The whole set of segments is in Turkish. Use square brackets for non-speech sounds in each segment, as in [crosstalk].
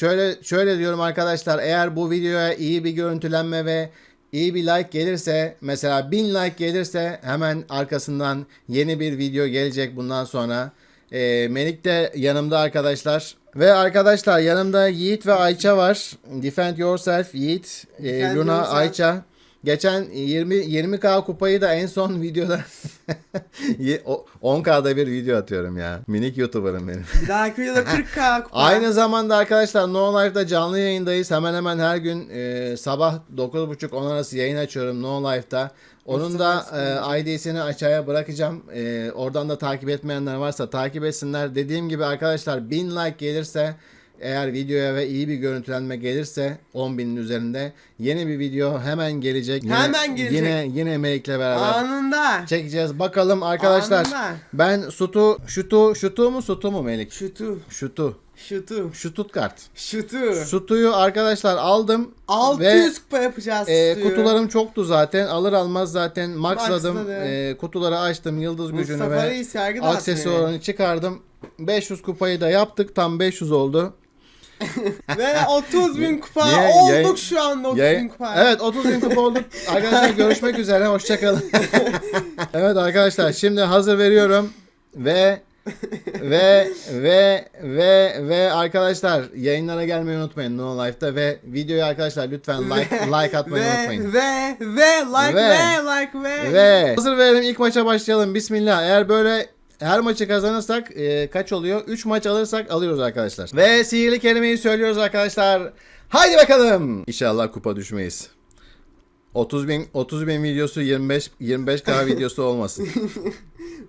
Şöyle şöyle diyorum arkadaşlar eğer bu videoya iyi bir görüntülenme ve iyi bir like gelirse mesela 1000 like gelirse hemen arkasından yeni bir video gelecek bundan sonra. Ee, Melik de yanımda arkadaşlar. Ve arkadaşlar yanımda Yiğit ve Ayça var. Defend yourself Yiğit, e, Defend Luna, yourself. Ayça. Geçen 20 20k kupayı da en son videoda [laughs] Ye- o- 10k'da bir video atıyorum ya. Minik YouTuber'ım benim. Bir dahaki videoda 40k [laughs] kupa. Aynı zamanda arkadaşlar No Life'da canlı yayındayız. Hemen hemen her gün e, sabah 9.30-10 arası yayın açıyorum No Life'da. Onun da e, ID'sini aşağıya bırakacağım. E, oradan da takip etmeyenler varsa takip etsinler. Dediğim gibi arkadaşlar 1000 like gelirse eğer videoya ve iyi bir görüntülenme gelirse 10.000'in üzerinde yeni bir video hemen gelecek. Yine, Hemen gelecek. Yine yine Melik'le beraber Anında. çekeceğiz. Bakalım arkadaşlar. Anında. Ben Sutu, Şutu, Şutu mu Sutu mu Melik? Şutu. Şutu. Şutu. Stuttgart. Şutu. Sutu'yu arkadaşlar aldım. 600 kupa yapacağız. E, Şutuyu. kutularım çoktu zaten. Alır almaz zaten maxladım. Maxladı. E, kutuları açtım. Yıldız gücünü Mustafa ve yargı dağıtmıyor. aksesuarını çıkardım. 500 kupayı da yaptık. Tam 500 oldu. Ve 30 bin kupa Niye? olduk Yayın- şu anda 30 Yay- bin kupa. Evet 30 bin kupa olduk. Arkadaşlar görüşmek üzere. Hoşçakalın. [laughs] evet arkadaşlar şimdi hazır veriyorum. Ve ve ve ve ve arkadaşlar yayınlara gelmeyi unutmayın No Life'da ve videoyu arkadaşlar lütfen like like atmayı ve, unutmayın. Ve ve like Ve- ve, like ve. Ve hazır verelim ilk maça başlayalım. Bismillah. Eğer böyle her maçı kazanırsak e, kaç oluyor? 3 maç alırsak alıyoruz arkadaşlar. Ve sihirli kelimeyi söylüyoruz arkadaşlar. Haydi bakalım. İnşallah kupa düşmeyiz. 30 bin, 30 bin videosu 25 25k [laughs] videosu olmasın.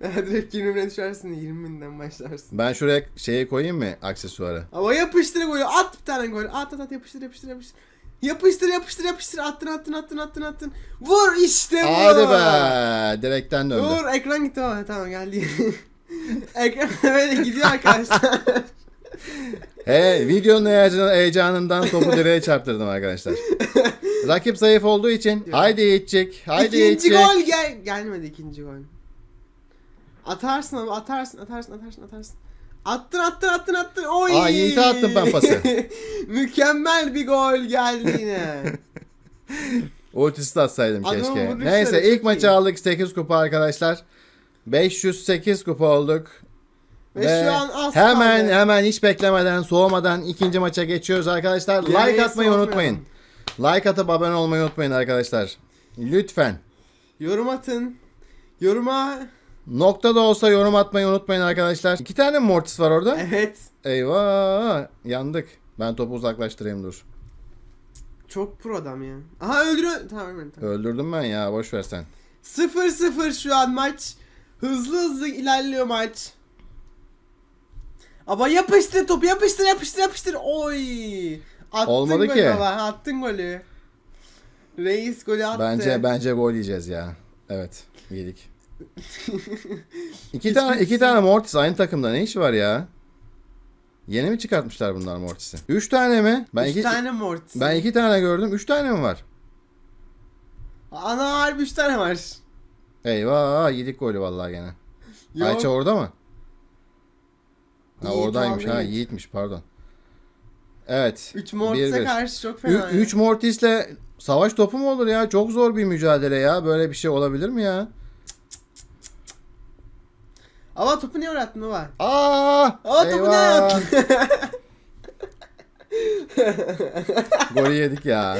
[laughs] Direkt 20 bine düşersin 20 binden başlarsın. Ben şuraya şeyi koyayım mı aksesuarı? Ama yapıştır golü at bir tane gol. At at at yapıştır yapıştır yapıştır. Yapıştır yapıştır yapıştır attın attın attın attın attın. Vur işte bu. Hadi be. Direkten döndü. Vur ekran gitti baba tamam geldi. [laughs] ekran böyle gidiyor arkadaşlar. [laughs] He, videonun heyecanı- heyecanından topu direğe çarptırdım arkadaşlar. [laughs] Rakip zayıf olduğu için haydi Yiğitçik, haydi ikinci Yiğitçik. gol gel gelmedi ikinci gol. Atarsın abi atarsın atarsın atarsın atarsın. Attın attın attın attın. Oy. Aa, Yiğit'e attım ben pası. [laughs] Mükemmel bir gol geldi yine. [laughs] Ultisi de atsaydım Adamın keşke. vuruşları Neyse çok ilk maçı iyi. aldık 8 kupa arkadaşlar. 508 kupa olduk. Ve, şu an az hemen kaldı. hemen hiç beklemeden soğumadan ikinci maça geçiyoruz arkadaşlar. Yemeği like atmayı soğutmayalım. unutmayın. Like atıp abone olmayı unutmayın arkadaşlar. Lütfen. Yorum atın. Yoruma Nokta da olsa yorum atmayı unutmayın arkadaşlar. İki tane Mortis var orada? evet. Eyvah yandık. Ben topu uzaklaştırayım dur. Çok pro adam ya. Aha öldürüyor. Tamam ölmedim tamam. Öldürdüm ben ya boş ver sen. 0-0 şu an maç. Hızlı hızlı ilerliyor maç. Ama yapıştır topu yapıştır yapıştır yapıştır. Oy. Attın Olmadı golü ki. Baba, attın golü. Reis golü attı. Bence bence gol yiyeceğiz ya. Evet yedik. [laughs] iki tane iki tane Mortis aynı takımda ne işi var ya? Yeni mi çıkartmışlar bunlar Mortis'i? Üç tane mi? Ben Üç iki, tane Mortis. ben iki tane gördüm. Üç tane mi var? Ana harbi üç tane var. Eyvah yedik golü vallahi gene. Yok. Ayça orada mı? Ha Yiğit oradaymış aldı ha Yiğit. Yiğitmiş pardon. Evet. Üç Mortis'e 1-1. karşı çok fena. üç Mortis'le savaş topu mu olur ya? Çok zor bir mücadele ya. Böyle bir şey olabilir mi ya? Ama topu niye oynattın baba? Aa! Ama topu niye oynattın? [laughs] Golü yedik ya.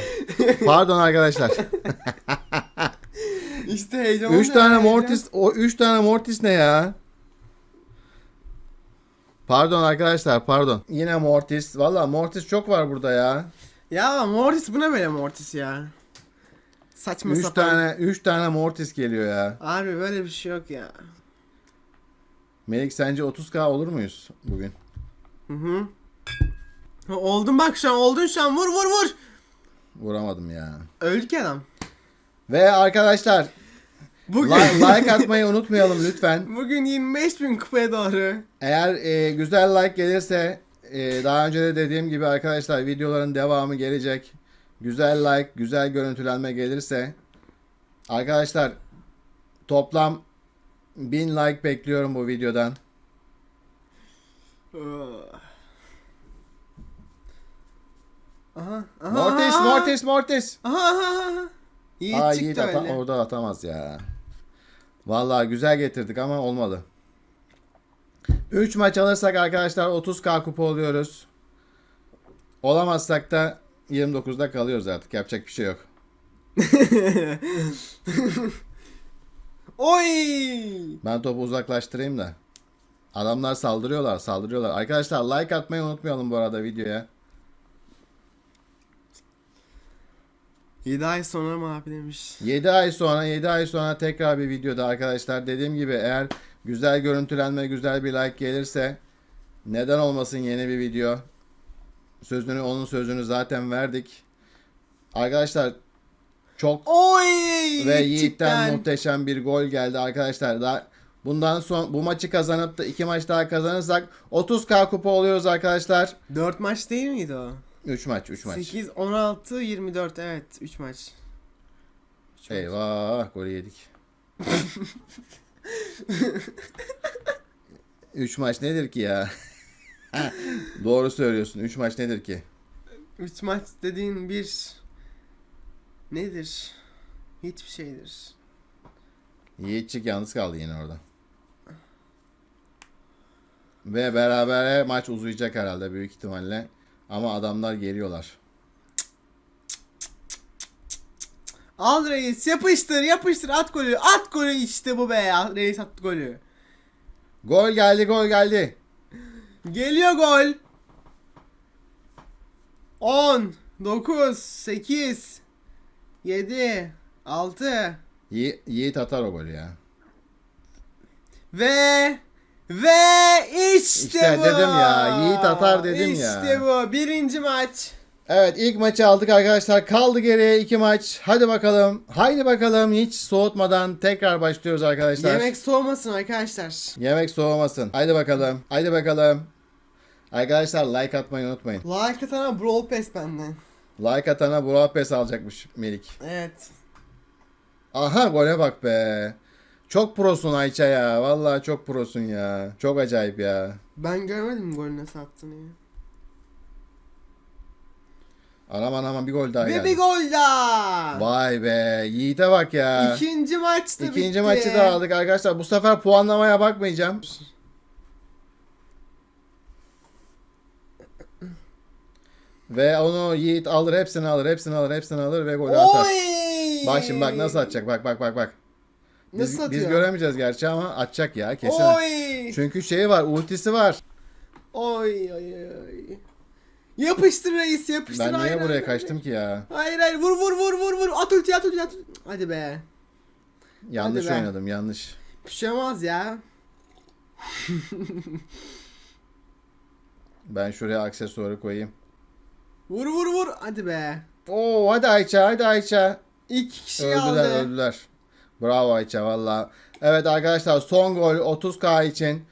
Pardon arkadaşlar. [laughs] işte heyecan 3 oluyor tane ya, Mortis o 3 tane Mortis ne ya? Pardon arkadaşlar pardon. Yine Mortis. Valla Mortis çok var burada ya. Ya Mortis bu ne böyle Mortis ya? Saçma 3 sapan. tane 3 tane Mortis geliyor ya. Harbi böyle bir şey yok ya. Melik sence 30k olur muyuz bugün? Hı hı. Ha, Oldun bak şu an oldun şu an vur vur vur. Vuramadım ya. Öldük adam. Ve arkadaşlar Bugün like, like atmayı unutmayalım lütfen. bugün 25 bin kupaya doğru. Eğer e, güzel like gelirse e, daha önce de dediğim gibi arkadaşlar videoların devamı gelecek. Güzel like, güzel görüntülenme gelirse arkadaşlar toplam 1000 like bekliyorum bu videodan. Aha. aha Mortis, aha. Mortis, Mortis. Aha aha. Yiğit Aa, çıktı Yiğit ata- öyle. orada atamaz ya. Vallahi güzel getirdik ama olmadı. 3 maç alırsak arkadaşlar 30k kupa oluyoruz. Olamazsak da 29'da kalıyoruz artık. Yapacak bir şey yok. [laughs] Oy! Ben topu uzaklaştırayım da. Adamlar saldırıyorlar, saldırıyorlar. Arkadaşlar like atmayı unutmayalım bu arada videoya. 7 ay sonra mı abi demiş. 7 ay sonra 7 ay sonra tekrar bir videoda arkadaşlar dediğim gibi eğer güzel görüntülenme güzel bir like gelirse neden olmasın yeni bir video. Sözünü onun sözünü zaten verdik. Arkadaşlar çok Oy! ve Yiğit'ten. Muhteşem bir gol geldi arkadaşlar. Daha bundan son bu maçı kazanıp da iki maç daha kazanırsak 30k kupa oluyoruz arkadaşlar. 4 maç değil miydi o? 3 maç 3 maç. 8, 16, 24 evet 3 maç. Üç maç. Eyvah golü yedik. [laughs] 3 maç nedir ki ya? [laughs] Doğru söylüyorsun. 3 maç nedir ki? 3 maç dediğin bir nedir? Hiçbir şeydir. Yiğitçik yalnız kaldı yine orada. Ve beraber maç uzayacak herhalde büyük ihtimalle. Ama adamlar geliyorlar. Al reis yapıştır yapıştır at golü at golü işte bu be ya reis attı golü. Gol geldi gol geldi. Geliyor gol. 10, 9, 8, 7, 6 Yi- Yiğit atar o golü ya. ve ve işte, İşte bu. dedim ya, Yiğit atar dedim işte ya. İşte bu birinci maç. Evet ilk maçı aldık arkadaşlar. Kaldı geriye iki maç. Hadi bakalım. Haydi bakalım hiç soğutmadan tekrar başlıyoruz arkadaşlar. Yemek soğumasın arkadaşlar. Yemek soğumasın. Haydi bakalım. Haydi bakalım. Arkadaşlar like atmayı unutmayın. Like atana Brawl Pass benden. Like atana Burak Pes alacakmış Melik. Evet. Aha gole bak be. Çok prosun Ayça ya. Vallahi çok prosun ya. Çok acayip ya. Ben görmedim golü nasıl attığını ya. Anam anam bir gol daha Ve geldi. bir gol daha. Vay be. Yiğit'e bak ya. İkinci maç da İkinci bitti. maçı da aldık arkadaşlar. Bu sefer puanlamaya bakmayacağım. Ve onu Yiğit alır, hepsini alır, hepsini alır, hepsini alır ve golü atar. Oy! Bak şimdi bak nasıl atacak. Bak bak bak bak. Biz, Nasıl biz atıyor? göremeyeceğiz gerçi ama atacak ya kesin. Oy! Çünkü şeyi var, ultisi var. Oy oy oy. Yapıştır reis yapıştır. Ben niye hayır, buraya hayır, kaçtım ki ya? Hayır hayır vur vur vur vur vur. At ulti at ulti at. Hadi be. Yanlış be. oynadım, yanlış. Bir şey olmaz ya. Ben şuraya aksesuarı koyayım. Vur vur vur. Hadi be. Oo hadi Ayça, hadi Ayça. İki kişi Öldüler kaldı. öldüler. Bravo Ayça valla. Evet arkadaşlar son gol 30k için.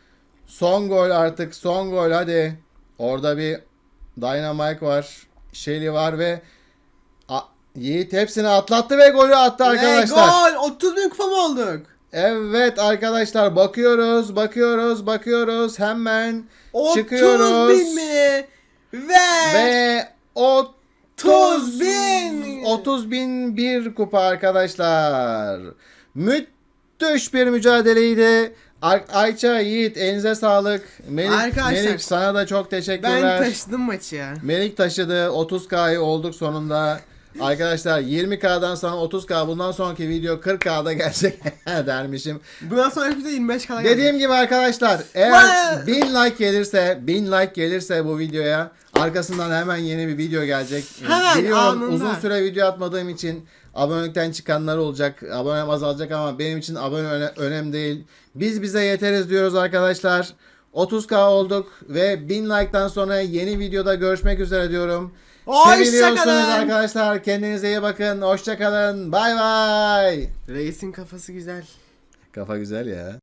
Son gol artık son gol hadi. Orada bir Dynamite var. Shelly var ve A- Yiğit hepsini atlattı ve golü attı arkadaşlar. Ve gol. 30 bin kupa mı olduk? Evet arkadaşlar bakıyoruz bakıyoruz bakıyoruz hemen 30 Çıkıyoruz. bin mi? Ve, ve 30 bin. 30 bin bir kupa arkadaşlar. Müthiş bir mücadeleydi. Ay- Ayça Yiğit elinize sağlık. Melik, Arkadaşlar, Melik sana da çok ben teşekkürler. taşıdım maçı ya. Melik taşıdı. 30K'yı olduk sonunda. Arkadaşlar 20K'dan sonra 30K bundan sonraki video 40K'da gelecek [laughs] dermişim. Bundan sonra bir de 25 kala Dediğim gibi arkadaşlar eğer Vay! 1000 like gelirse 1000 like gelirse bu videoya arkasından hemen yeni bir video gelecek. Hemen, Biliyorum anında. uzun süre video atmadığım için abonelikten çıkanlar olacak. Abonem azalacak ama benim için abone öne- önemli değil. Biz bize yeteriz diyoruz arkadaşlar. 30k olduk ve 1000 like'tan sonra yeni videoda görüşmek üzere diyorum. Seviliyorsunuz arkadaşlar. Kendinize iyi bakın. Hoşçakalın. Bay bay. Reisin kafası güzel. Kafa güzel ya.